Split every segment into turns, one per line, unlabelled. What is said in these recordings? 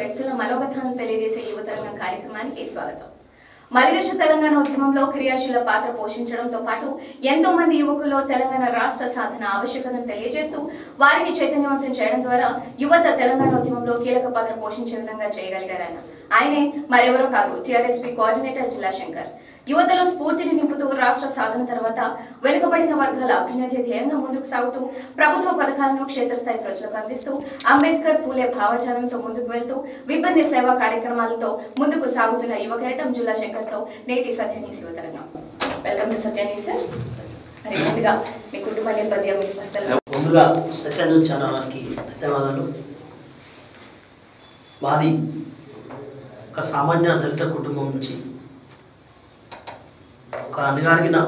వ్యక్తుల మనోగతాన్ని తెలియజేసే యువతరంగం కార్యక్రమానికి స్వాగతం. మలిదశ తెలంగాణ ఉద్యమంలో క్రియాశీల పాత్ర పోషించడంతో పాటు ఎంతో మంది యువకుల్లో తెలంగాణ రాష్ట్ర సాధన ఆవశ్యకతను తెలియజేస్తూ వారిని చైతన్యవంతం చేయడం ద్వారా యువత తెలంగాణ ఉద్యమంలో కీలక పాత్ర పోషించే విధంగా చేయగలిగారు ఆయన ఆయనే మరెవరో కాదు టీఆర్ఎస్పీ కోఆర్డినేటర్ జిల్లా శంకర్ యువతలో స్ఫూర్తిని నింపుతూ రాష్ట్ర సాధన తర్వాత వెనుకబడిన వర్గాల అభ్యున్నతి ధ్యేయంగా ముందుకు సాగుతూ ప్రభుత్వ పథకాలను క్షేత్రస్థాయి ప్రజలకు అందిస్తూ అంబేద్కర్ పూలే భావజాలంతో ముందుకు వెళ్తూ విభిన్న సేవా కార్యక్రమాలతో ముందుకు సాగుతున్న యువ కెరటం జిల్లా శంకర్తో నేటి సత్యనీస్ యువతరంగం వెల్కమ్ టు సత్యనీ సార్ మరి ముందుగా మీ కుటుంబ నేపథ్యం మీ
ముందుగా ఛానల్ వారికి ధన్యవాదాలు. మాది ఒక సామాన్య దళిత కుటుంబం నుంచి ఒక అణగారిన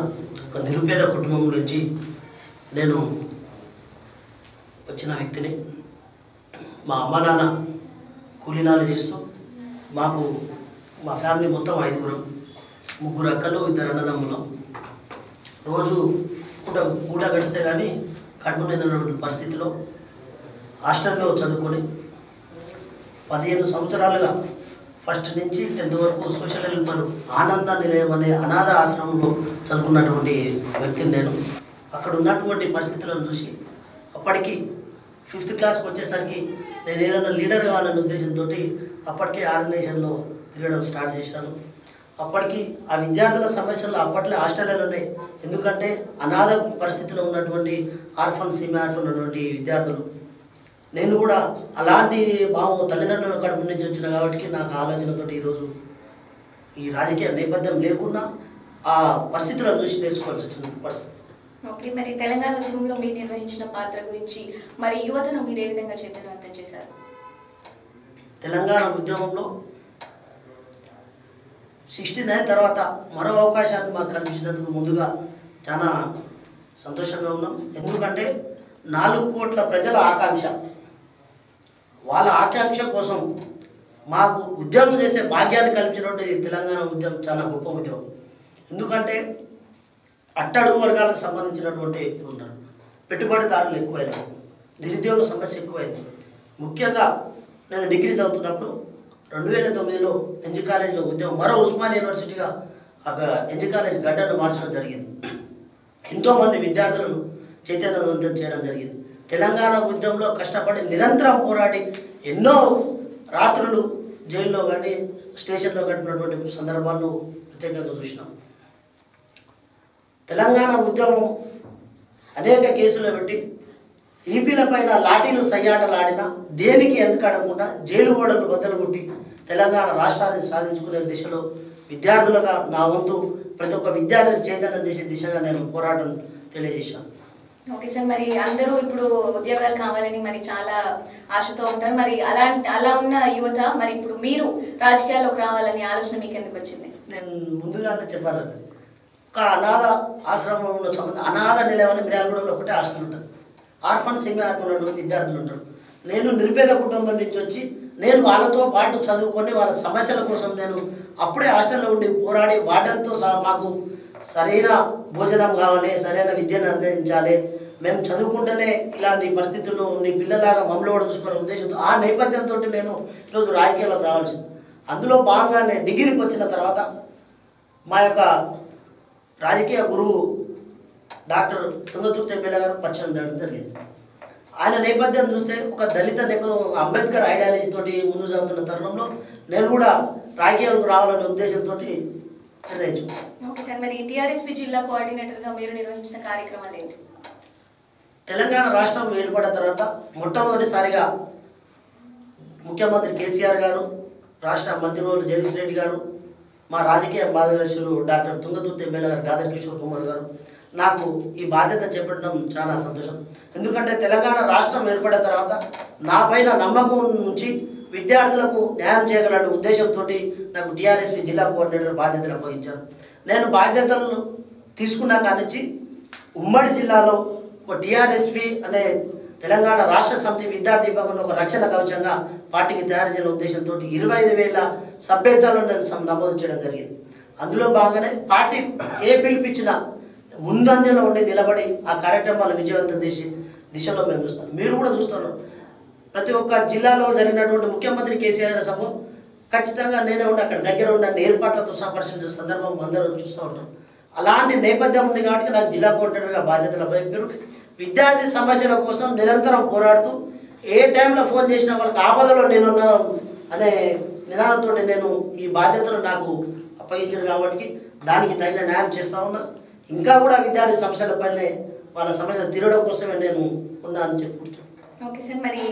ఒక నిరుపేద కుటుంబం నుంచి నేను వచ్చిన వ్యక్తిని మా అమ్మ నాన్న కూలీనాలు చేస్తూ మాకు మా ఫ్యామిలీ మొత్తం ఐదుగురం ముగ్గురు అక్కలు ఇద్దరు అన్నదమ్ములం. రోజు పూట పూట గడిస్తే కానీ కడుపు నిండిన పరిస్థితిలో హాస్టల్లో చదువుకొని పదిహేను సంవత్సరాలుగా ఫస్ట్ నుంచి టెన్త్ వరకు సోషల్ హెల్పర్ ఆనంద నిలయం అనే అనాథ ఆశ్రమంలో చదువుకున్నటువంటి వ్యక్తిని నేను. అక్కడ ఉన్నటువంటి పరిస్థితులను చూసి అప్పటికి ఫిఫ్త్ క్లాస్కి వచ్చేసరికి నేను ఏదైనా లీడర్ కావాలనే ఉద్దేశంతో అప్పటికే ఆర్గనైజేషన్లో తిరగడం స్టార్ట్ చేశాను. అప్పటికి ఆ విద్యార్థుల సమస్యలు అప్పట్లో హాస్టల్లో ఉన్నాయి. ఎందుకంటే అనాథ పరిస్థితిలో ఉన్నటువంటి ఆర్ఫన్ సిమి ఆర్ఫన్ ఉన్నటువంటి విద్యార్థులు నేను కూడా అలాంటి భావం తల్లిదండ్రుల కడుపు నుంచి వచ్చిన కాబట్టి నాకు ఆలోచనతో ఈరోజు ఈ రాజకీయ నేపథ్యం లేకున్నా ఆ పరిస్థితులను చూసి నేర్చుకోవాల్సి వచ్చిన పరిస్థితి.
ఓకే మరి తెలంగాణ ఉద్యమంలో మీరు నిర్వహించిన పాత్ర గురించి మరి యువతను మీరు ఏ విధంగా చైతన్యవంతం చేశారు?
తెలంగాణ ఉద్యమంలో సిక్స్టీ నైన్ తర్వాత మరో అవకాశాన్ని మాకు కల్పించినందుకు ముందుగా చాలా సంతోషంగా ఉన్నాం. ఎందుకంటే నాలుగు కోట్ల ప్రజల ఆకాంక్ష. వాళ్ళ ఆకాంక్ష కోసం మాకు ఉద్యమం చేసే భాగ్యాన్ని కల్పించినటువంటి తెలంగాణ ఉద్యమం చాలా గొప్ప ఉద్యమం. ఎందుకంటే అట్టడుగు వర్గాలకు సంబంధించినటువంటి ఉన్నారు. పెట్టుబడిదారులు ఎక్కువైనారు. నిరుద్యోగ సమస్య ఎక్కువైంది. ముఖ్యంగా నేను డిగ్రీ చదువుతున్నప్పుడు రెండు వేల తొమ్మిదిలో ఎన్జీ కాలేజీలో ఉద్యమం మరో ఉస్మాన్ యూనివర్సిటీగా ఒక ఎన్జీ కాలేజ్ గడ్డను మార్చడం జరిగింది. ఎంతోమంది విద్యార్థులను చైతన్యవంతం చేయడం జరిగింది. తెలంగాణ ఉద్యమంలో కష్టపడి నిరంతరం పోరాడి ఎన్నో రాత్రులు జైల్లో కానీ స్టేషన్లో గడిపినటువంటి సందర్భాలను ప్రత్యేకంగా చూసినాం. తెలంగాణ ఉద్యమం అనేక కేసులు పెట్టి ఈపీల పైన లాఠీలు సయ్యాటలాడినా దేనికి వెనకాడకుండా జైలు గోడలు బద్దలు కొట్టి తెలంగాణ రాష్ట్రాన్ని సాధించుకునే దిశలో విద్యార్థులుగా నా వంతు ప్రతి ఒక్క విద్యార్థిని చైతన్యం చేసే దిశగా నేను పోరాటం తెలియజేశాను.
ఓకే సార్ మరి అందరూ ఇప్పుడు ఉద్యోగాలు కావాలని మరి చాలా ఆశతో ఉంటారు. మరి అలా అలా ఉన్న యువత మరి ఇప్పుడు మీరు రాజకీయాల్లోకి రావాలని ఆలోచన మీకు ఎందుకు వచ్చింది?
నేను ముందుగానే చెప్పాలి. ఒక అనాథ ఆశ్రమంలో సంబంధం అనాథ నిలయమని అని మిర్యాలగూడలో ఒకటే హాస్టల్ ఉంటుంది. ఆర్ఫన్ సెమీ ఆర్ఫన్ విద్యార్థులు ఉంటారు. నేను నిరుపేద కుటుంబం నుంచి వచ్చి నేను వాళ్ళతో పాటు చదువుకొని వాళ్ళ సమస్యల కోసం నేను అప్పుడే హాస్టల్లో ఉండి పోరాడి వాటర్తో సహా మాకు సరైన భోజనం కావాలి సరైన విద్యను అందించాలి మేము చదువుకుంటేనే ఇలాంటి పరిస్థితుల్లో నీ పిల్లలాగా మమ్మల్ని కూడా చూసుకునే ఉద్దేశంతో ఆ నేపథ్యంతో నేను ఈరోజు రాజకీయాలకు రావాల్సింది. అందులో భాగంగానే డిగ్రీకి వచ్చిన తర్వాత మా యొక్క రాజకీయ గురువు డాక్టర్ తుంగతుర్తి ఎమ్మెల్యే గారు పరిచయం చేయడం జరిగింది. ఆయన నేపథ్యం చూస్తే ఒక దళిత నేపథ్యం అంబేద్కర్ ఐడియాలజీ తోటి ముందు సాగుతున్న తరుణంలో నేను కూడా రాజకీయాలకు రావాలనే ఉద్దేశంతో నిర్ణయించుకున్నాను.
ఓకే మరి టీఆర్ఎస్పీ జిల్లా కోఆర్డినేటర్గా మీరు నిర్వహించిన కార్యక్రమాలు ఏంటి?
తెలంగాణ రాష్ట్రం ఏర్పడిన తర్వాత మొట్టమొదటిసారిగా ముఖ్యమంత్రి కేసీఆర్ గారు రాష్ట్ర మంత్రివర్యులు జగదీష్ రెడ్డి గారు మా రాజకీయ మార్గదర్శులు డాక్టర్ తుంగతుర్తి ఎమ్మెల్యే గారు గాదర్ కిషోర్ కుమార్ గారు నాకు ఈ బాధ్యత చేపట్టడం చాలా సంతోషం. ఎందుకంటే తెలంగాణ రాష్ట్రం ఏర్పడిన తర్వాత నా పైన నమ్మకం నుంచి విద్యార్థులకు న్యాయం చేయగలనే ఉద్దేశంతో నాకు టీఆర్ఎస్వి జిల్లా కోఆర్డినేటర్ బాధ్యతలు అప్పగించారు. నేను బాధ్యతలు తీసుకున్నాక కానించి ఉమ్మడి జిల్లాలో ఒక టీఆర్ఎస్పీ అనే తెలంగాణ రాష్ట్ర సమితి విద్యార్థి విభాగంలో ఒక రక్షణ కవచంగా పార్టీకి తయారు చేయాలనే ఉద్దేశంతో ఇరవై ఐదు వేల సభ్యత్వాలను నేను నమోదు చేయడం జరిగింది. అందులో భాగంగానే పార్టీ ఏ పిలిపించినా ముందంజలో ఉండి నిలబడి ఆ కార్యక్రమాలు విజయవంతం చేసి దిశలో మేము చూస్తాం మీరు కూడా చూస్తున్నారు. ప్రతి ఒక్క జిల్లాలో జరిగినటువంటి ముఖ్యమంత్రి కేసీఆర్ సభ ఖచ్చితంగా నేనే ఉండి అక్కడ దగ్గర ఉన్న ఏర్పాట్లతో సంపర్శించిన సందర్భం అందరూ చూస్తూ ఉంటాం అలాంటి నేపథ్యం ఉంది కాబట్టి నాకు జిల్లా కోఆర్డినేటర్గా బాధ్యతలు పేరు విద్యార్థి సమస్యల కోసం నిరంతరం పోరాడుతూ ఏ టైంలో ఫోన్ చేసినా వాళ్ళకి ఆపదలో నేనున్నాను అనే నినాదంతో నేను ఈ బాధ్యతలు నాకు అప్పగించారు కాబట్టి దానికి తగిన న్యాయం చేస్తా ఉన్నా. ఇంకా కూడా విద్యార్థి సమస్యలపైనే వాళ్ళ సమస్యలు తీరడం కోసమే నేను ఉన్నానని చెప్పుకుంటున్నాను
ఓకే సార్ మరి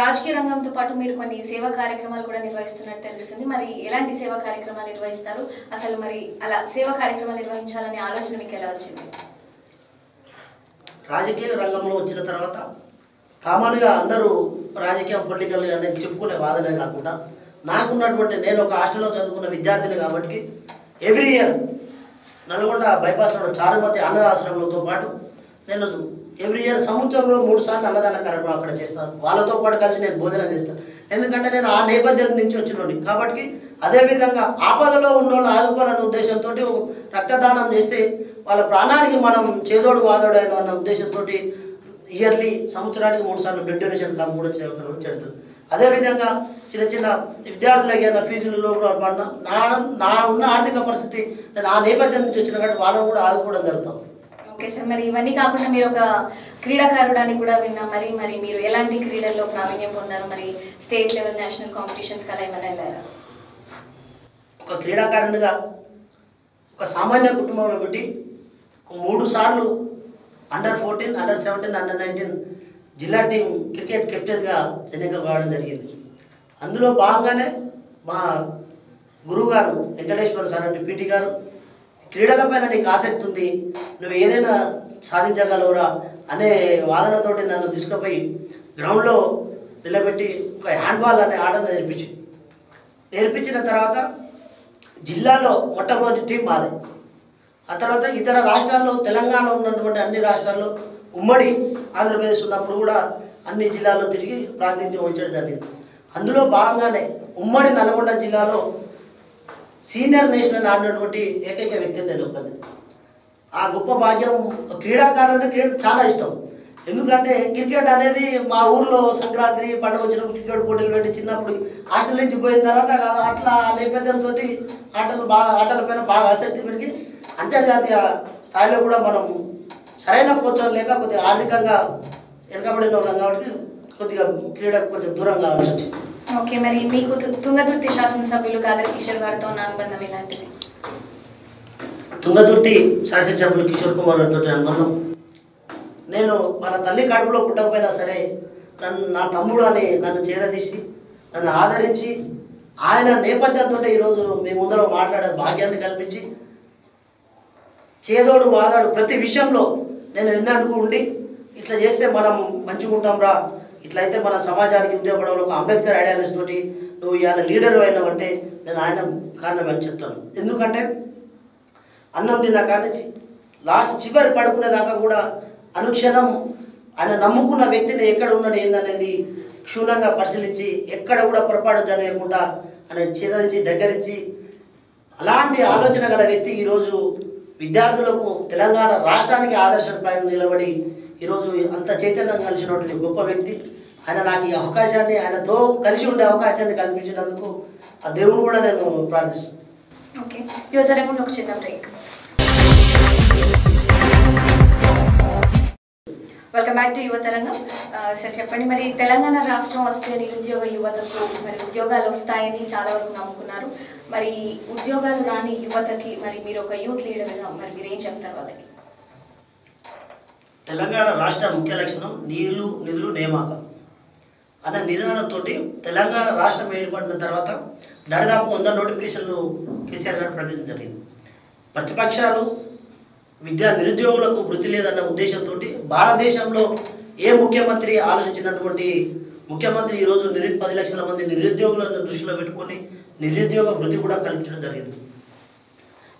రాజకీయ రంగంతో పాటు మీరు కొన్ని సేవా కార్యక్రమాలు కూడా నిర్వహిస్తున్నట్టు తెలుస్తుంది. మరి ఎలాంటి సేవా కార్యక్రమాలు నిర్వహిస్తారు? అసలు మరి అలా సేవా కార్యక్రమాలు నిర్వహించాలనే ఆలోచన మీకు ఎలా వచ్చింది?
రాజకీయ రంగంలో వచ్చిన తర్వాత కామన్గా అందరూ రాజకీయ పొలిటికల్ అనేది చెప్పుకునే వాదనే కాకుండా నాకున్నటువంటి నేను ఒక హాస్టల్లో చదువుకున్న విద్యార్థిని కాబట్టి ఎవ్రీ ఇయర్ నల్గొండ బైపాస్లో చారుమతి అన్నదాశ్రమంతో పాటు నేను ఎవ్రీ ఇయర్ సంవత్సరంలో మూడు సార్లు అన్నదాన కార్యక్రమం అక్కడ చేస్తాను. వాళ్ళతో పాటు కలిసి నేను భోజనం చేస్తాను. ఎందుకంటే నేను ఆ నేపథ్యం నుంచి వచ్చినోడి కాబట్టి అదేవిధంగా ఆపదలో ఉన్న వాళ్ళు ఆదుకోవాలనే ఉద్దేశంతో రక్తదానం చేస్తే వాళ్ళ ప్రాణానికి మనం చేదోడు వాదోడు అయిన అన్న ఉద్దేశంతో ఇయర్లీ సంవత్సరానికి మూడు సార్లు బ్లడ్ డొనేషన్ క్యాంప్ కూడా చేయడం జరుగుతుంది. అదేవిధంగా చిన్న చిన్న విద్యార్థులకి ఏమైనా ఫీజులలో పడినా నా నా ఉన్న ఆర్థిక పరిస్థితి నేను ఆ నేపథ్యం నుంచి వచ్చిన కాబట్టి వాళ్ళని కూడా ఆదుకోవడం జరుగుతుంది.
ఓకే సార్ మరి ఇవన్నీ కాకుండా మీరు ఒక క్రీడాకారుడు అని కూడా విన్నాం. మరి మరి మీరు ఎలాంటి క్రీడల్లో ప్రావీణ్యం పొందారు? మరి స్టేట్ లెవెల్ నేషనల్ కాంపిటీషన్స్ కలా ఏమైనా వెళ్ళారా?
ఒక క్రీడాకారునిగా ఒక సామాన్య కుటుంబంలో పెట్టి మూడు సార్లు under fourteen under seventeen under nineteen జిల్లా టీం క్రికెట్ కెప్టెన్గా ఎన్నిక కావడం జరిగింది. అందులో భాగంగానే మా గురువుగారు వెంకటేశ్వర సార్ అంటే పీటీ గారు క్రీడలపైన నీకు ఆసక్తి ఉంది నువ్వు ఏదైనా సాధించగలవురా అనే వాదనతోటి నన్ను తీసుకుపోయి గ్రౌండ్లో నిలబెట్టి ఒక హ్యాండ్బాల్ అనే ఆటను నేర్పించి నేర్పించిన తర్వాత జిల్లాలో మొట్టమొదటి టీం మాదే. ఆ తర్వాత ఇతర రాష్ట్రాల్లో తెలంగాణలో ఉన్నటువంటి అన్ని రాష్ట్రాల్లో ఉమ్మడి ఆంధ్రప్రదేశ్ ఉన్నప్పుడు కూడా అన్ని జిల్లాల్లో తిరిగి ప్రాతినిధ్యం వహించడం జరిగింది. అందులో భాగంగానే ఉమ్మడి నల్గొండ జిల్లాలో సీనియర్ నేషనల్ ఆడినటువంటి ఏకైక వ్యక్తిని నేను ఒకరిని. ఆ గొప్ప భాగ్యం క్రీడాకారులు క్రీడ చాలా ఇష్టం. ఎందుకంటే క్రికెట్ అనేది మా ఊర్లో సంక్రాంతి పండుగ వచ్చినప్పుడు క్రికెట్ పోటీలు పెట్టి చిన్నప్పుడు హాస్టల్ నుంచి పోయిన తర్వాత అట్లా నేపథ్యంతో ఆటలు బాగా ఆటల పైన బాగా ఆసక్తి పెరిగి అంతర్జాతీయ స్థాయిలో కూడా మనం సరైన ప్రోత్సాహం లేక కొద్దిగా ఆర్థికంగా వెనకబడిన ఉన్నాం కాబట్టి కొద్దిగా క్రీడకు కొంచెం దూరంగా కావాల్సి వచ్చింది
ఓకే మరి మీకు తు- తుంగతుర్తి శాసనసభ్యులు కాదర్ కిషోర్ గారితో ఉన్న అనుబంధం ఎలాంటిది?
తుంగతుర్తి శాసనసభ్యులు కిషోర్ కుమార్ గారితో అనుబంధం. నేను వాళ్ళ తల్లి కడుపులో పుట్టకపోయినా సరే నన్ను నా తమ్ముడు అని నన్ను చేరదీసి నన్ను ఆదరించి ఆయన నేపథ్యంతో ఈరోజు మీ ముందర మాట్లాడే భాగ్యాన్ని కల్పించి చేదోడు వాదాడు ప్రతి విషయంలో నేను ఎన్నడుగు ఉండి ఇట్లా చేస్తే మనం మంచిగా ఉంటాం రా. ఇట్లయితే మన సమాజానికి ఉద్యోగపడంలో ఒక అంబేద్కర్ ఐడియాలజీ తోటి నువ్వు ఇవాళ లీడర్ అయినావంటే నేను ఆయన కారణం అని చెప్తాను. ఎందుకంటే అన్నం తిన్నా కానించి లాస్ట్ చివరి పడుకునేదాకా కూడా అనుక్షణం ఆయన నమ్ముకున్న వ్యక్తిని ఎక్కడ ఉన్నాడు ఏందనేది క్షుణ్ణంగా పరిశీలించి ఎక్కడ కూడా పొరపాటు జరగకుండా ఆయన చేదరించి దగ్గరించి అలాంటి ఆలోచన గల వ్యక్తి ఈరోజు విద్యార్థులకు తెలంగాణ రాష్ట్రానికి ఆదర్శంపై నిలబడి ఈరోజు అంత చైతన్యం కలిసినటువంటి గొప్ప వ్యక్తి. ఆయన నాకు ఈ అవకాశాన్ని ఆయనతో కలిసి ఉండే అవకాశాన్ని కల్పించినందుకు ఆ దేవుడు కూడా నేను ప్రార్థిస్తున్నాను.
ఓకే యువతరంగంలో ఒక చిన్న బ్రేక్. వెల్కమ్ బ్యాక్ టు యువతరంగం ఆ, సార్ చెప్పండి మరి తెలంగాణ రాష్ట్రం వస్తే నిరుద్యోగ యువతకు మరి ఉద్యోగాలు వస్తాయని చాలా వరకు నమ్ముకున్నారు. మరి ఉద్యోగాలు రాని యువతకి మరి మీరు ఒక యూత్ లీడర్గా మరి మీరు ఏం చెప్తారు వాళ్ళకి?
తెలంగాణ రాష్ట్ర ముఖ్య లక్షణం నీళ్ళు నిధులు నియామకం అనే నిదానంతో తెలంగాణ రాష్ట్రం ఏర్పడిన తర్వాత దరిదాపు వంద నోటిఫికేషన్లు కేసీఆర్ గారు ప్రకటించడం జరిగింది. ప్రతిపక్షాలు విద్యా నిరుద్యోగులకు వృత్తి లేదన్న ఉద్దేశంతో భారతదేశంలో ఏ ముఖ్యమంత్రి ఆలోచించినటువంటి ముఖ్యమంత్రి ఈరోజు నిరు పది లక్షల మంది నిరుద్యోగులను దృష్టిలో పెట్టుకొని నిరుద్యోగ వృత్తి కూడా కల్పించడం జరిగింది.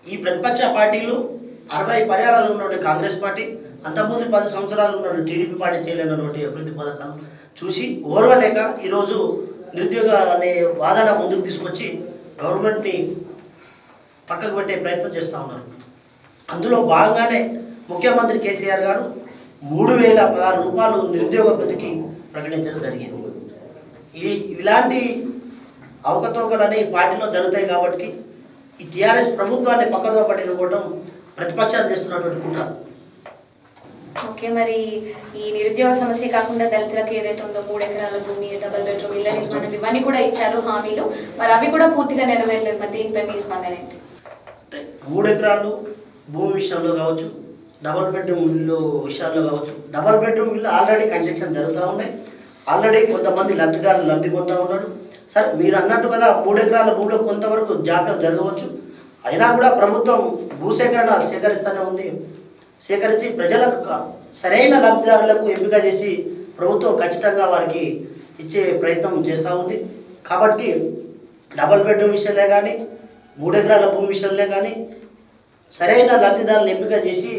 ఈ ప్రతిపక్ష పార్టీలు అరవై పర్యాలు ఉన్నటువంటి కాంగ్రెస్ పార్టీ అంతకుముందు పది సంవత్సరాలు ఉన్నటువంటి టీడీపీ పార్టీ చేయలేనటువంటి అభివృద్ధి పథకాలు చూసి ఓర్వలేక ఈరోజు నిరుద్యోగ అనే వాదన ముందుకు తీసుకొచ్చి గవర్నమెంట్ని పక్కకు పెట్టే ప్రయత్నం చేస్తూ ఉన్నారు. అందులో భాగంగానే ముఖ్యమంత్రి కేసీఆర్ గారు మూడు వేల పదహారు రూపాయలు నిరుద్యోగ వృత్తికి ప్రకటించడం జరిగింది. ఈ ఇలాంటి అవకతవకలని పార్టీలో జరుగుతాయి కాబట్టి ఈ టీఆర్ఎస్ ప్రభుత్వాన్ని పక్కదో పట్టినకోవడం ప్రతిపక్షాలు చేస్తున్నటువంటి కుట్ర.
ఓకే మరి ఈ నిరుద్యోగ సమస్య కాకుండా దళితులకు ఏదైతే ఉందో మూడు ఎకరాల భూమి డబుల్ బెడ్రూమ్ ఇళ్ళ నిర్మాణం ఇవన్నీ కూడా ఇచ్చారు హామీలు. మరి అవి కూడా పూర్తిగా నెరవేరలేదు మరి దీనిపై మీ స్పందన ఏంటి?
అంటే మూడు ఎకరాలు భూమి విషయంలో కావచ్చు డబల్ బెడ్రూమ్ ఇల్లు విషయాల్లో కావచ్చు. డబల్ బెడ్రూమ్ ఇల్లు ఆల్రెడీ కన్స్ట్రక్షన్ జరుగుతూ ఉన్నాయి. ఆల్రెడీ కొంతమంది లబ్ధిదారులు లబ్ధి పొందుతూ ఉన్నాడు సార్ మీరు అన్నట్టు కదా మూడు ఎకరాల భూమిలో కొంతవరకు జాప్యం జరగవచ్చు. అయినా కూడా ప్రభుత్వం భూసేకరణ సేకరిస్తూనే ఉంది. సేకరించి ప్రజలకు సరైన లబ్ధిదారులకు ఎంపిక చేసి ప్రభుత్వం ఖచ్చితంగా వారికి ఇచ్చే ప్రయత్నం చేస్తూ ఉంది. కాబట్టి డబల్ బెడ్రూమ్ విషయంలో కానీ మూడు ఎకరాల భూమి విషయంలో కానీ సరైన లబ్ధిదారులను ఎంపిక చేసి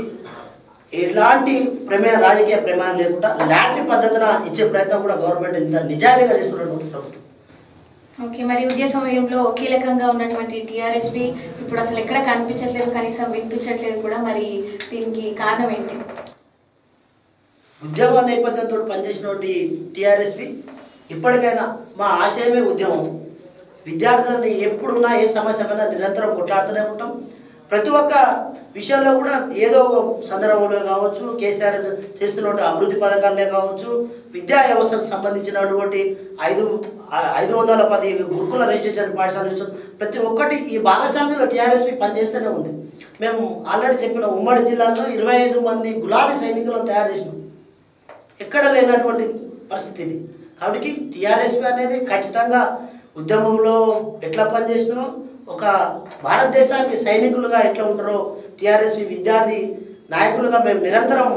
ఎలాంటి ప్రమేయం రాజకీయ ప్రమేయం లేకుండా లాటరీ పద్ధతిన ఇచ్చే ప్రయత్నం కూడా గవర్నమెంట్ ఇంత నిజాయితీగా చేస్తున్నటువంటి ప్రభుత్వం.
ఓకే మరి ఉద్య సమయంలో కీలకంగా ఉన్నటువంటి టీఆర్ఎస్పి ఇప్పుడు అసలు ఎక్కడ కనిపించట్లేదు కనీసం వినిపించట్లేదు కూడా మరి దీనికి కారణం ఏంటి?
ఉద్యమ నేపథ్యంతో పనిచేసినటువంటి టీఆర్ఎస్పి ఇప్పటికైనా మా ఆశయమే ఉద్యమం. విద్యార్థులని ఎప్పుడున్నా ఏ సమస్య పైన నిరంతరం కొట్లాడుతూనే ఉంటాం. ప్రతి ఒక్క విషయంలో కూడా ఏదో ఒక సందర్భంలో కావచ్చు కేసీఆర్ చేస్తున్న అభివృద్ధి పథకాలే కావచ్చు విద్యా వ్యవస్థకు సంబంధించినటువంటి ఐదు ఐదు వందల పది గురుకుల రిజిస్ట్రేషన్ పాఠశాల ప్రతి ఒక్కటి ఈ భాగస్వామ్యంలో టీఆర్ఎస్పి పనిచేస్తూనే ఉంది. మేము ఆల్రెడీ చెప్పిన ఉమ్మడి జిల్లాలో ఇరవై ఐదు మంది గులాబీ సైనికులను తయారు చేసినాం. ఎక్కడ లేనటువంటి పరిస్థితి ఇది. కాబట్టి టీఆర్ఎస్పీ అనేది ఖచ్చితంగా ఉద్యమంలో ఎట్లా పనిచేసినామో ఒక భారతదేశానికి సైనికులుగా ఎట్లా ఉంటారో టీఆర్ఎస్పీ విద్యార్థి నాయకులుగా మేము నిరంతరం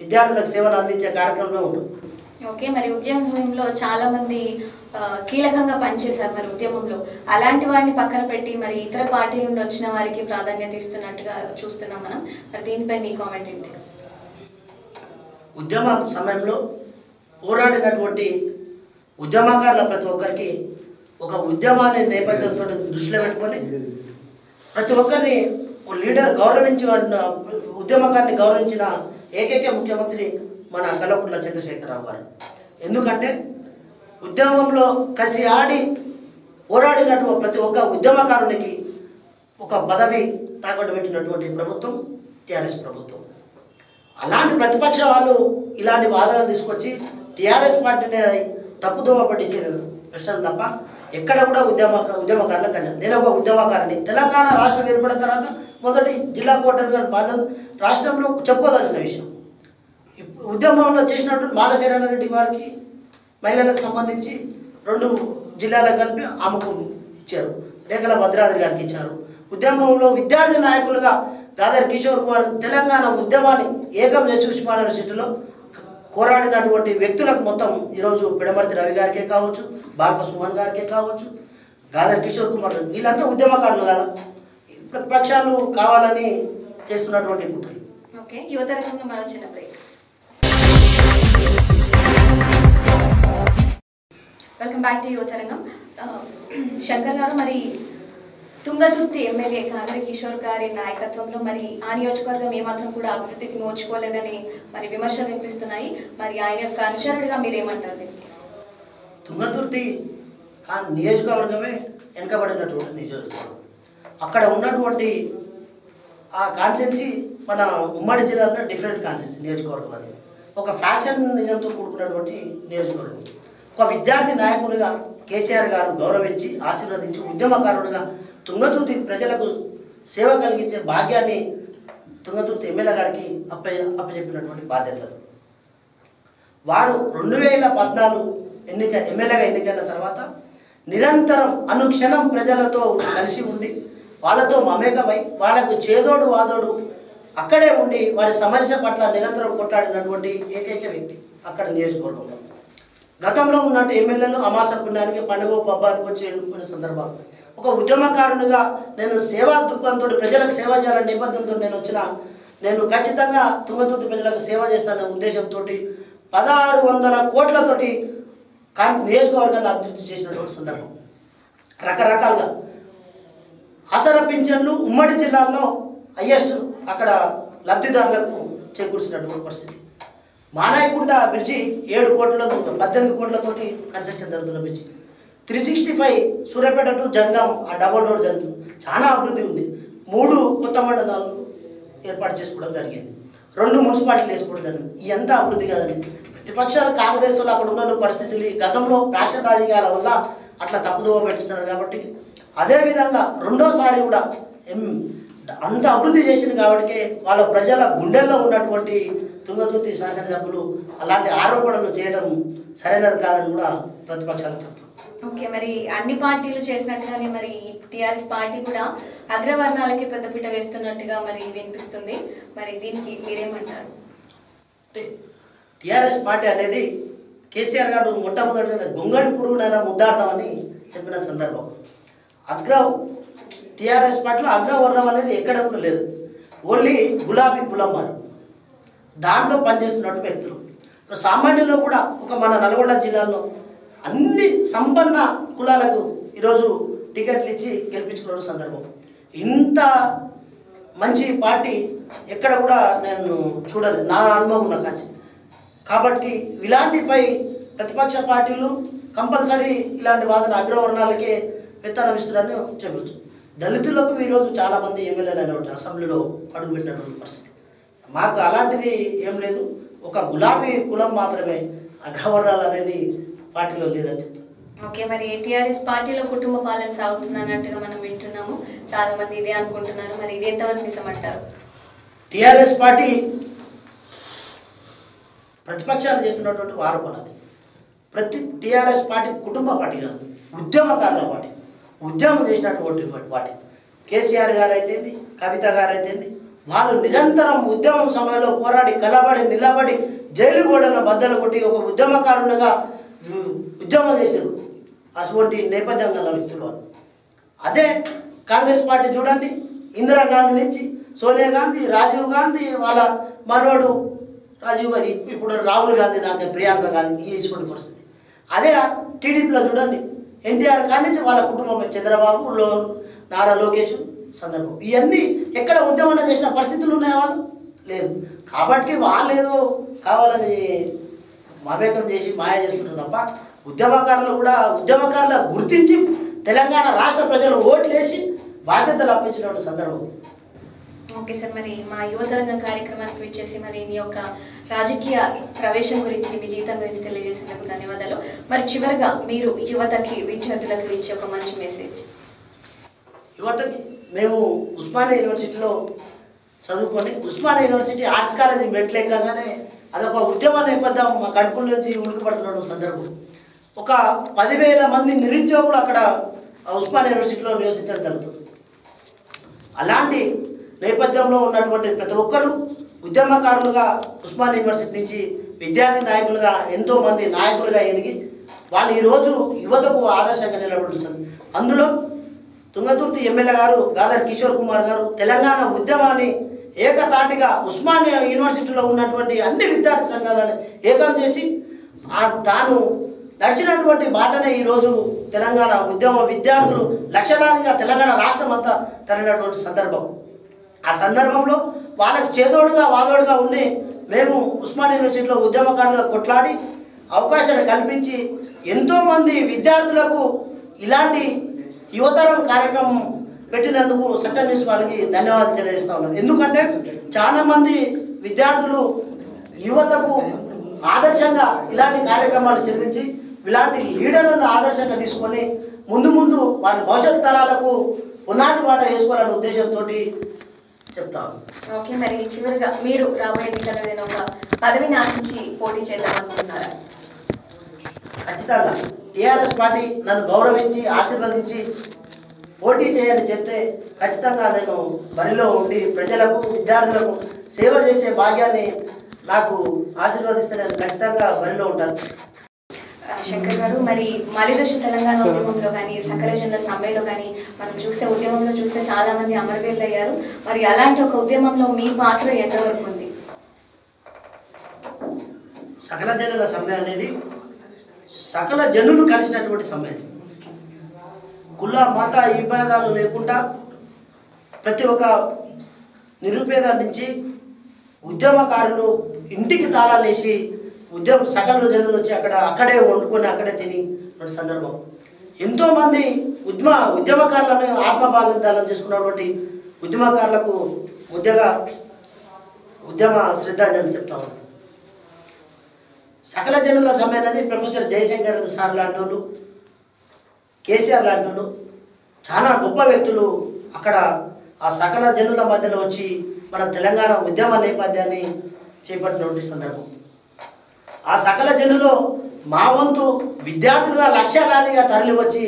విద్యార్థులకు సేవలు అందించే కార్యక్రమంలో ఉంటాం
ఓకే మరి ఉద్యమ సమయంలో చాలా మంది కీలకంగా పనిచేశారు మరి ఉద్యమంలో. అలాంటి వారిని పక్కన పెట్టి మరి ఇతర పార్టీ నుండి వచ్చిన వారికి ప్రాధాన్యత ఇస్తున్నట్టుగా చూస్తున్నాం మనం. మరి దీనిపై మీ కామెంట్ ఏంటి?
ఉద్యమ సమయంలో పోరాడినటువంటి ఉద్యమకారుల ప్రతి ఒక్కరికి ఒక ఉద్యమాన్ని నేపథ్యంతో దృష్టిలో పెట్టుకొని ప్రతి ఒక్కరిని లీడర్ గౌరవించి వాడిన ఉద్యమకారిని గౌరవించిన ఏకైక ముఖ్యమంత్రి మన కల్లకుంట్ల చంద్రశేఖరరావు గారు. ఎందుకంటే ఉద్యమంలో కసి ఆడి పోరాడినటువంటి ప్రతి ఒక్క ఉద్యమకారునికి ఒక పదవి తాకట్టు పెట్టినటువంటి ప్రభుత్వం టీఆర్ఎస్ ప్రభుత్వం. అలాంటి ప్రతిపక్ష వాళ్ళు ఇలాంటి వాదనలు తీసుకొచ్చి టీఆర్ఎస్ పార్టీని తప్పుదోవ పట్టించే ప్రశ్నలు తప్ప ఎక్కడ కూడా ఉద్యమ ఉద్యమకారులకు కన్నా నేను ఒక ఉద్యమకారుని. తెలంగాణ రాష్ట్రం ఏర్పడిన తర్వాత మొదటి జిల్లా కోటర్ గారి బాధ రాష్ట్రంలో చెప్పుకోదలసిన విషయం. ఉద్యమంలో చేసినటువంటి మాలశీరణ రెడ్డి వారికి మహిళలకు సంబంధించి రెండు జిల్లాలకు కలిపి ఆమెకు ఇచ్చారు. రేఖల భద్రాద్రి గారికి ఇచ్చారు. ఉద్యమంలో విద్యార్థి నాయకులుగా దాదర్ కిషోర్ కుమార్ తెలంగాణ ఉద్యమాన్ని ఏకం చేసి ఉస్మాన్ యూనివర్సిటీలో పోరాడినటువంటి వ్యక్తులకు మొత్తం ఈరోజు పిడమర్తి రవి గారికే కావచ్చు బాల్క సుమన్ గారికే కావచ్చు గాదర్ కిషోర్ కుమార్ వీళ్ళంతా ఉద్యమకారులు కదా. ప్రతిపక్షాలు కావాలని చేస్తున్నటువంటి కుట్రలు.
ఓకే యువత మరో చిన్న బ్రేక్. వెల్కమ్ బ్యాక్ టు యువతరంగం శంకర్ గారు మరి తుంగతుర్తి ఎమ్మెల్యే కాదరి కిషోర్ గారి నాయకత్వంలో మరి ఆ నియోజకవర్గం ఏమాత్రం కూడా అభివృద్ధికి నోచుకోలేదని మరి విమర్శలు వినిపిస్తున్నాయి. మరి ఆయన యొక్క అనుచరుడిగా మీరేమంటారు
తుంగతుర్తి ఆ నియోజకవర్గమే వెనుకబడినటువంటి నియోజకవర్గం. అక్కడ ఉన్నటువంటి ఆ కాన్సెన్సీ మన ఉమ్మడి జిల్లాలో డిఫరెంట్ కాన్సెన్సీ నియోజకవర్గం అది. ఒక ఫ్యాక్షన్ నిజంతో కూడుకున్నటువంటి నియోజకవర్గం. ఒక విద్యార్థి నాయకునిగా కేసీఆర్ గారు గౌరవించి ఆశీర్వదించి ఉద్యమకారుడిగా తుంగతుర్తి ప్రజలకు సేవ కలిగించే భాగ్యాన్ని తుంగతుర్తి ఎమ్మెల్యే గారికి అప్ప అప్పచెప్పినటువంటి బాధ్యత. వారు రెండు వేల పద్నాలుగు ఎన్నిక ఎమ్మెల్యేగా ఎన్నికైన తర్వాత నిరంతరం అనుక్షణం ప్రజలతో కలిసి ఉండి వాళ్ళతో మమేకమై వాళ్ళకు చేదోడు వాదోడు అక్కడే ఉండి వారి సమస్య పట్ల నిరంతరం కొట్లాడినటువంటి ఏకైక వ్యక్తి అక్కడ నియోజకవర్గంలో. గతంలో ఉన్నట్టు ఎమ్మెల్యేలు అమాస పుణ్యానికి పండుగ పబ్బానికి వచ్చి వెళ్ళిపోయిన సందర్భాలు. ఒక ఉద్యమకారునిగా నేను సేవా దృక్పథంతో ప్రజలకు సేవ చేయాలనే నేపథ్యంతో నేను వచ్చిన నేను ఖచ్చితంగా తుంగతుర్తి ప్రజలకు సేవ చేస్తానే ఉద్దేశంతో పదహారు వందల కోట్లతోటి కా- నియోజకవర్గాన్ని అభివృద్ధి చేసినటువంటి సందర్భం. రకరకాలుగా. అసల పింఛన్లు ఉమ్మడి జిల్లాల్లో హయ్యెస్ట్ అక్కడ లబ్ధిదారులకు చేకూర్చినటువంటి పరిస్థితి. మానాయకుంట బ్రిడ్జి ఏడు కోట్లతో పద్దెనిమిది కోట్లతోటి కన్స్ట్రక్షన్ జరుగుతున్న bridge. Three sixty five Suryapet to Jangaon ఆ డబల్ రోడ్ జరుగుతుంది. చాలా అభివృద్ధి ఉంది. మూడు కొత్త మండలాలు ఏర్పాటు చేసుకోవడం జరిగింది. రెండు మున్సిపాలిటీలు వేసుకోవడం జరిగింది. ఇదంతా అభివృద్ధి కాదండి ప్రతిపక్షాలు కాంగ్రెస్ వాళ్ళు అక్కడ ఉన్న పరిస్థితులు గతంలో ఫ్యాషన్ రాజకీయాల వల్ల అట్లా తప్పుదోవ పెట్టిస్తున్నారు కాబట్టి అదేవిధంగా రెండోసారి కూడా ఎం అంత అభివృద్ధి చేసింది కాబట్టి వాళ్ళ ప్రజల గుండెల్లో ఉన్నటువంటి తుంగతుర్తి శాసనసభ్యులు అలాంటి ఆరోపణలు చేయడం సరైనది కాదని కూడా ప్రతిపక్షాలు చెప్తారు
ఓకే మరి అన్ని పార్టీలు చేసినట్టుగానే మరి టిఆర్ఎస్ పార్టీ కూడా అగ్రవర్ణాలకి పెద్దపీట వేస్తున్నట్టుగా మరి వినిపిస్తుంది. మరి దీనికి మీరేమంటారు?
టిఆర్ఎస్ పార్టీ అనేది కేసీఆర్ గారు మొట్టమొదటి గొంగడి పురుగునైనా ముద్దాడతామని చెప్పిన సందర్భం. అగ్ర టిఆర్ఎస్ పార్టీలో అగ్రవర్ణం అనేది ఎక్కడ కూడా లేదు. ఓన్లీ గులాబీ కులం అది. దాంట్లో పనిచేస్తున్నట్టు వ్యక్తులు. సామాన్యంలో కూడా ఒక మన నల్గొండ జిల్లాలో అన్ని సంపన్న కులాలకు ఈరోజు టికెట్లు ఇచ్చి గెలిపించుకున్న సందర్భం. ఇంత మంచి పార్టీ ఎక్కడ కూడా నేను చూడలేదు. నా అనుభవం నాకు వచ్చింది కాబట్టి ఇలాంటిపై ప్రతిపక్ష పార్టీలు కంపల్సరీ ఇలాంటి వాదన అగ్రవర్ణాలకే పెత్తనం ఇస్తున్నారని చెప్పచ్చు. దళితులకు ఈరోజు చాలామంది ఎమ్మెల్యేలు అనేటువంటి అసెంబ్లీలో అడుగుపెట్టినటువంటి పరిస్థితి. మాకు అలాంటిది ఏం లేదు. ఒక గులాబీ కులం మాత్రమే అగ్రవర్ణాలు అనేది పార్టీలో లేదని చెప్తాను
ఓకే మరి టీఆర్ఎస్ పార్టీలో కుటుంబ పాలన సాగుతుంది అన్నట్టుగా మనం వింటున్నాము. చాలా మంది ఇదే అనుకుంటున్నారు. మరి ఇది ఎంతవరకు నిజమంటారు?
టిఆర్ఎస్ పార్టీ ప్రతిపక్షాలు చేస్తున్నటువంటి ఆరోపణ అది. ప్రతి టిఆర్ఎస్ పార్టీ కుటుంబ పార్టీ కాదు ఉద్యమకారుల పార్టీ. ఉద్యమం చేసినటువంటి పార్టీ. కేసీఆర్ గారు అయితేంది కవిత గారు అయితేంది వాళ్ళు నిరంతరం ఉద్యమం సమయంలో పోరాడి కలబడి నిలబడి జైలు గోడల బద్దలు కొట్టి ఒక ఉద్యమకారునిగా ఉ- ఉద్యమం చేశారు. అటువంటి నేపథ్యం గల వ్యక్తులు అదే కాంగ్రెస్ పార్టీ చూడండి ఇందిరాగాంధీ నుంచి సోనియా గాంధీ రాజీవ్ గాంధీ వాళ్ళ మనోడు రాజీవ్ గాంధీ ఇప్పుడు రాహుల్ గాంధీ దాకా ప్రియాంక గాంధీ ఈ ఇటువంటి పరిస్థితి. అదే టీడీపీలో చూడండి ఎన్టీఆర్ కానించి వాళ్ళ కుటుంబం చంద్రబాబు లో నారా లోకేష్ సందర్భం ఇవన్నీ ఎక్కడ ఉద్యమం చేసిన పరిస్థితులు ఉన్నాయి వాళ్ళు? లేదు. కాబట్టి వాళ్ళు ఏదో కావాలని మమేకం చేసి మాయ చేస్తున్నారు తప్ప ఉద్యమకారులు కూడా ఉద్యమకారుల గుర్తించి తెలంగాణ రాష్ట్ర ప్రజలు ఓట్లేసి బాధ్యతలు అప్పించినటువంటి సందర్భం.
ఓకే సార్ మరి మా యువతరంగం కార్యక్రమానికి వచ్చేసి మరి మీ యొక్క రాజకీయ ప్రవేశం గురించి మీ జీవితం గురించి తెలియజేసినందుకు ధన్యవాదాలు. మరి చివరిగా మీరు యువతకి విద్యార్థులకు ఇచ్చే ఒక మంచి మెసేజ్
యువతకి మేము ఉస్మానియా యూనివర్సిటీలో చదువుకొని ఉస్మానియా యూనివర్సిటీ ఆర్ట్స్ కాలేజీ మెట్లెక్కగానే అదొక ఉద్యమ నేపథ్యం మా కడుపుల నుంచి ఉలికిపడుతున్న సందర్భం. ఒక పదివేల మంది నిరుద్యోగులు అక్కడ ఉస్మాన్ యూనివర్సిటీలో నివసించడం జరుగుతుంది. అలాంటి నేపథ్యంలో ఉన్నటువంటి ప్రతి ఒక్కరు ఉద్యమకారులుగా ఉస్మాన్ యూనివర్సిటీ నుంచి విద్యార్థి నాయకులుగా ఎంతోమంది నాయకులుగా ఎదిగి వాళ్ళు ఈరోజు యువతకు ఆదర్శంగా నిలబడుతున్నారు. అందులో తుంగతుర్తి ఎమ్మెల్యే గారు గాదర్ కిషోర్ కుమార్ గారు తెలంగాణ ఉద్యమాన్ని ఏకతాటిగా ఉస్మానియా యూనివర్సిటీలో ఉన్నటువంటి అన్ని విద్యార్థి సంఘాలను ఏకం చేసి తాను నడిచినటువంటి బాటనే ఈరోజు తెలంగాణ ఉద్యమ విద్యార్థులు లక్షలాదిగా తెలంగాణ రాష్ట్రం అంతా తరిగినటువంటి సందర్భం. ఆ సందర్భంలో వాళ్ళకి చేదోడుగా వాదోడుగా ఉండి మేము ఉస్మాన్ యూనివర్సిటీలో ఉద్యమకారులుగా కొట్లాడి అవకాశాలు కల్పించి ఎంతోమంది విద్యార్థులకు ఇలాంటి యువతరం కార్యక్రమం పెట్టినందుకు సత్య న్యూస్ వాళ్ళకి ధన్యవాదాలు తెలియజేస్తా ఉన్నాను ఎందుకంటే చాలామంది విద్యార్థులు యువతకు ఆదర్శంగా ఇలాంటి కార్యక్రమాలు జరిపించి ఇలాంటి లీడర్లను ఆదర్శంగా తీసుకొని ముందు ముందు వారి భవిష్యత్ తరాలకు పునాది బాట వేసుకోవాలనే ఉద్దేశంతో చెప్తాను
ఓకే మరి చివరిగా మీరు రాబోయే నేను ఒక పదవిని ఆశించి పోటీ చేద్దాం అనుకుంటున్నారా
ఖచ్చితంగా. టీఆర్ఎస్ పార్టీ నన్ను గౌరవించి ఆశీర్వదించి పోటీ చేయని చెప్తే ఖచ్చితంగా నేను బరిలో ఉండి ప్రజలకు విద్యార్థులకు సేవ చేసే భాగ్యాన్ని నాకు ఆశీర్వదిస్తే నేను ఖచ్చితంగా బరిలో ఉంటాను.
శంకర్ గారు మరి మలిదశ తెలంగాణ ఉద్యమంలో కానీ సకరజనుల సమ్మెలో కానీ మనం చూస్తే ఉద్యమంలో చూస్తే చాలా మంది అమరవీరులు అయ్యారు మరి అలాంటి ఒక ఉద్యమంలో మీ పాత్ర ఎంతవరకు ఉంది?
సకల జనుల సమ్మె అనేది సకల జనులు కలిసినటువంటి సమ్మె. కుల మత ఈ భేదాలు లేకుండా ప్రతి ఒక్క నిరుపేద నుంచి ఉద్యమకారులు ఇంటికి తాళాలు ఉద్యోగం సకల జనులు వచ్చి అక్కడ అక్కడే వండుకొని అక్కడే తిని ఉన్న సందర్భం. ఎంతోమంది ఉద్యమ ఉద్యమకారులను ఆత్మబాధితాలను చేసుకున్నటువంటి ఉద్యమకారులకు ఉద్యోగ ఉద్యమ శ్రద్ధాంజలి చెప్తా ఉన్నాను సకల జనుల సమ్మె అనేది ప్రొఫెసర్ జయశంకర్ సార్ లాంటి వాళ్ళు కేసీఆర్ లాంటి వాళ్ళు చాలా గొప్ప వ్యక్తులు అక్కడ ఆ సకల జనుల మధ్యలో వచ్చి మన తెలంగాణ ఉద్యమ నేపథ్యాన్ని చేపట్టినటువంటి సందర్భం. ఆ సకల జనులో మా వంతు విద్యార్థులుగా లక్షలాదిగా తరలి వచ్చి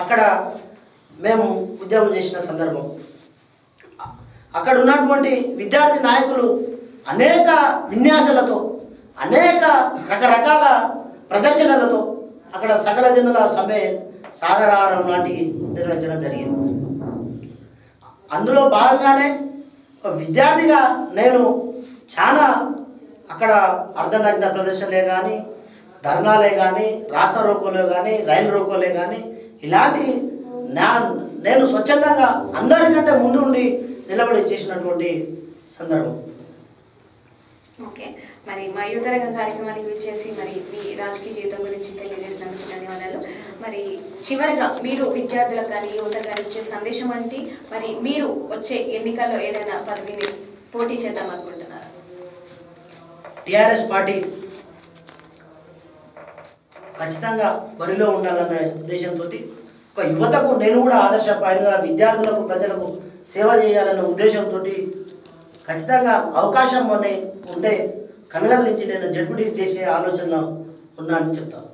అక్కడ మేము ఉద్యమం చేసిన సందర్భం. అక్కడ ఉన్నటువంటి విద్యార్థి నాయకులు అనేక విన్యాసాలతో అనేక రకరకాల ప్రదర్శనలతో అక్కడ సకల జనుల సమ్మె సాగరహారం లాంటివి నిర్వహించడం జరిగింది. అందులో భాగంగానే విద్యార్థిగా నేను చాలా అక్కడ అర్ధనగ్న ప్రదర్శనలే కానీ ధర్నాలే కానీ రాష్ట్ర రోకోలే కానీ రైలు రోకోలే కానీ ఇలాంటి నా నేను స్వచ్ఛందంగా అందరికంటే ముందు ఉండి నిలబడి చేసినటువంటి సందర్భం.
ఓకే. మరి మా యువతరంగం కార్యక్రమానికి విచ్చేసి మరి మీ రాజకీయ జీవితం గురించి తెలియజేసినందుకు ధన్యవాదాలు. మరి చివరిగా మీరు విద్యార్థులకు కానీ యువత కానీ ఇచ్చే సందేశం అంటే మరి మీరు వచ్చే ఎన్నికల్లో ఏదైనా పదవిని పోటీ చేద్దాం అనుకుంటున్నారు?
టిఆర్ఎస్ పార్టీ ఖచ్చితంగా బరిలో ఉండాలనే ఉద్దేశంతో ఒక యువతకు నేను కూడా ఆదర్శపాయులుగా విద్యార్థులకు ప్రజలకు సేవ చేయాలనే ఉద్దేశంతో ఖచ్చితంగా అవకాశం అనే ఉంటే కనగల నుంచి నేను జడ్పీటీ చేసే ఆలోచన ఉన్నా అని చెప్తాను.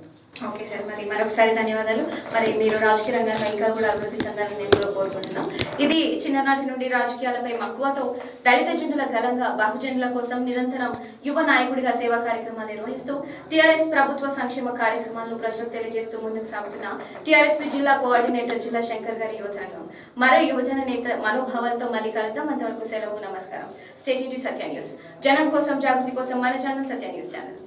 Okay sir. మరి మరొకసారి ధన్యవాదాలు. మరి మీరు రాజకీయ రంగంలో ఇంకా కూడా అభివృద్ధి చెందాలని మేము కూడా కోరుకుంటున్నాం. ఇది చిన్ననాటి నుండి రాజకీయాలపై మక్కువతో దళిత జనుల గలంగా బహుజనుల కోసం నిరంతరం యువ నాయకుడిగా సేవా కార్యక్రమాలు నిర్వహిస్తూ టీఆర్ఎస్ ప్రభుత్వ సంక్షేమ కార్యక్రమాలను ప్రజలకు తెలియజేస్తూ ముందుకు సాగుతున్న టీఆర్ఎస్పీ జిల్లా కోఆర్డినేటర్ జిల్లా శంకర్ గారి యువతరంగం మరో యువజన నేత మనోభావాలతో మళ్ళీ కలుద్దాం. అంతవరకు సెలవు నమస్కారం. స్టేట్ సత్య న్యూస్ జనం కోసం జాగృతి కోసం మన ఛానల్ సత్య న్యూస్ ఛానల్.